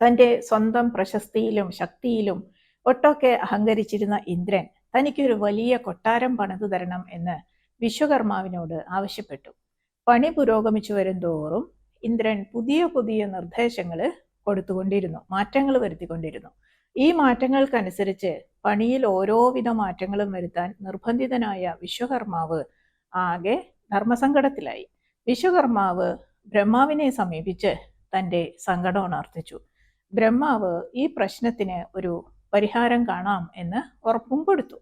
തന്റെ സ്വന്തം പ്രശസ്തിയിലും ശക്തിയിലും ഒട്ടൊക്കെ അഹങ്കരിച്ചിരുന്ന ഇന്ദ്രൻ തനിക്കൊരു വലിയ കൊട്ടാരം പണിതു തരണം എന്ന് വിശ്വകർമാവിനോട് ആവശ്യപ്പെട്ടു. പണി പുരോഗമിച്ചു വരും തോറും ഇന്ദ്രൻ പുതിയ പുതിയ നിർദ്ദേശങ്ങൾ കൊടുത്തുകൊണ്ടിരുന്നു മാറ്റങ്ങൾ വരുത്തിക്കൊണ്ടിരുന്നു. ഈ മാറ്റങ്ങൾക്കനുസരിച്ച് പണിയിൽ ഓരോവിധ മാറ്റങ്ങളും വരുത്താൻ നിർബന്ധിതനായ വിശ്വകർമാവ് ആകെ ധർമ്മസങ്കടത്തിലായി. വിശ്വകർമാവ് ബ്രഹ്മാവിനെ സമീപിച്ച് തന്റെ സങ്കടം ഉണർത്തിച്ചു. ബ്രഹ്മാവ് ഈ പ്രശ്നത്തിന് ഒരു പരിഹാരം കാണാം എന്ന് ഉറപ്പും കൊടുത്തു.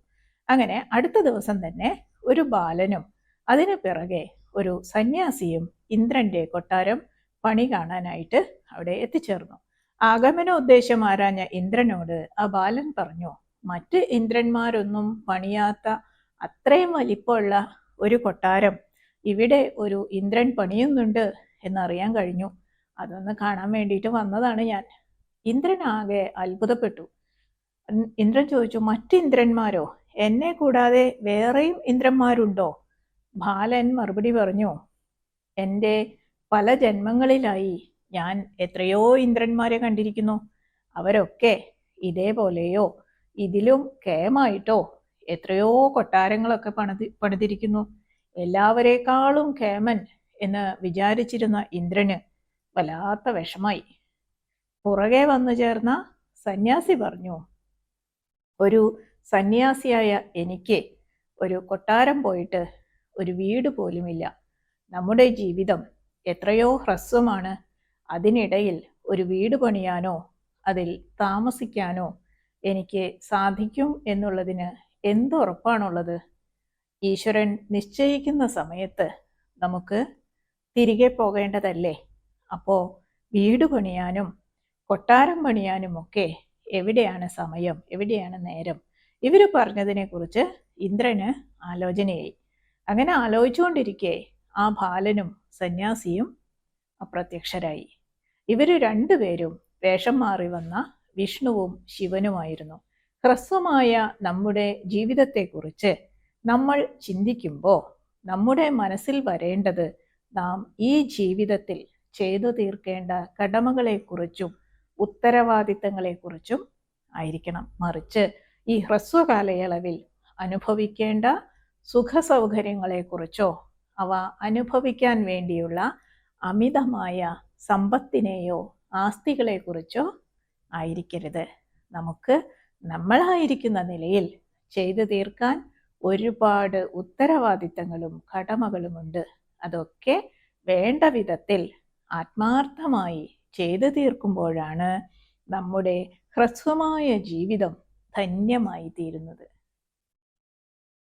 അങ്ങനെ അടുത്ത ദിവസം തന്നെ ഒരു ബാലനും അതിനു പിറകെ ഒരു സന്യാസിയും ഇന്ദ്രന്റെ കൊട്ടാരം പണി കാണാനായിട്ട് അവിടെ എത്തിച്ചേർന്നു. ആഗമന ഉദ്ദേശം ആരാഞ്ഞ ഇന്ദ്രനോട് ആ ബാലൻ പറഞ്ഞു മറ്റ് ഇന്ദ്രന്മാരൊന്നും പണിയാത്ത അത്രയും വലിപ്പമുള്ള ഒരു കൊട്ടാരം ഇവിടെ ഒരു ഇന്ദ്രൻ പണിയുന്നുണ്ട് എന്നറിയാൻ കഴിഞ്ഞു. അതൊന്ന് കാണാൻ വേണ്ടിയിട്ട് വന്നതാണ് ഞാൻ. ഇന്ദ്രൻ ആകെ അത്ഭുതപ്പെട്ടു ഇന്ദ്രൻ ചോദിച്ചു മറ്റ് ഇന്ദ്രന്മാരോ? എന്നെ കൂടാതെ വേറെയും ഇന്ദ്രന്മാരുണ്ടോ? ബാലൻ മറുപടി പറഞ്ഞു എന്റെ പല ജന്മങ്ങളിലായി ഞാൻ എത്രയോ ഇന്ദ്രന്മാരെ കണ്ടിരിക്കുന്നു. അവരൊക്കെ ഇതേപോലെയോ ഇതിലും കേമായിട്ടോ എത്രയോ കൊട്ടാരങ്ങളൊക്കെ പണിതി പണിതിരിക്കുന്നു. എല്ലാവരേക്കാളും കേമൻ എന്ന് വിചാരിച്ചിരുന്ന ഇന്ദ്രന് വല്ലാത്ത വിഷമായി. പുറകെ വന്നു ചേർന്ന സന്യാസി പറഞ്ഞു ഒരു സന്യാസിയായ എനിക്ക് ഒരു കൊട്ടാരം പോയിട്ട് ഒരു വീട് പോലുമില്ല. നമ്മുടെ ജീവിതം എത്രയോ ഹ്രസ്വമാണ്. അതിനിടയിൽ ഒരു വീട് പണിയാനോ അതിൽ താമസിക്കാനോ എനിക്ക് സാധിക്കും എന്നുള്ളതിന് എന്തുറപ്പാണുള്ളത് ഈശ്വരൻ നിശ്ചയിക്കുന്ന സമയത്ത് നമുക്ക് തിരികെ പോകേണ്ടതല്ലേ? അപ്പോൾ വീട് പണിയാനും കൊട്ടാരം പണിയാനുമൊക്കെ എവിടെയാണ് സമയം? എവിടെയാണ് നേരം? ഇവർ പറഞ്ഞതിനെക്കുറിച്ച് ഇന്ദ്രന് ആലോചനയായി. അങ്ങനെ ആലോചിച്ചുകൊണ്ടിരിക്കെ ആ ബാലനും സന്യാസിയും അപ്രത്യക്ഷരായി. ഇവർ രണ്ടുപേരും വേഷം മാറി വന്ന വിഷ്ണുവും ശിവനുമായിരുന്നു. ഹ്രസ്വമായ നമ്മുടെ ജീവിതത്തെക്കുറിച്ച് നമ്മൾ ചിന്തിക്കുമ്പോൾ നമ്മുടെ മനസ്സിൽ വരേണ്ടത് നാം ഈ ജീവിതത്തിൽ ചെയ്തു തീർക്കേണ്ട കടമകളെക്കുറിച്ചും ഉത്തരവാദിത്തങ്ങളെക്കുറിച്ചും ആയിരിക്കണം. മറിച്ച് ഈ ഹ്രസ്വകാലയളവിൽ അനുഭവിക്കേണ്ട സുഖസൗകര്യങ്ങളെക്കുറിച്ചോ അവ അനുഭവിക്കാൻ വേണ്ടിയുള്ള അമിതമായ സമ്പത്തിനെയോ ആസ്തികളെക്കുറിച്ചോ ആയിരിക്കരുത്. നമുക്ക് നമ്മളായിരിക്കുന്ന നിലയിൽ ചെയ്തു തീർക്കാൻ ഒരുപാട് ഉത്തരവാദിത്തങ്ങളും കടമകളുമുണ്ട്. അതൊക്കെ വേണ്ട വിധത്തിൽ ആത്മാർത്ഥമായി ചെയ്തു തീർക്കുമ്പോഴാണ് നമ്മുടെ ഹ്രസ്വമായ ജീവിതം ധന്യമായി തീരുന്നത്.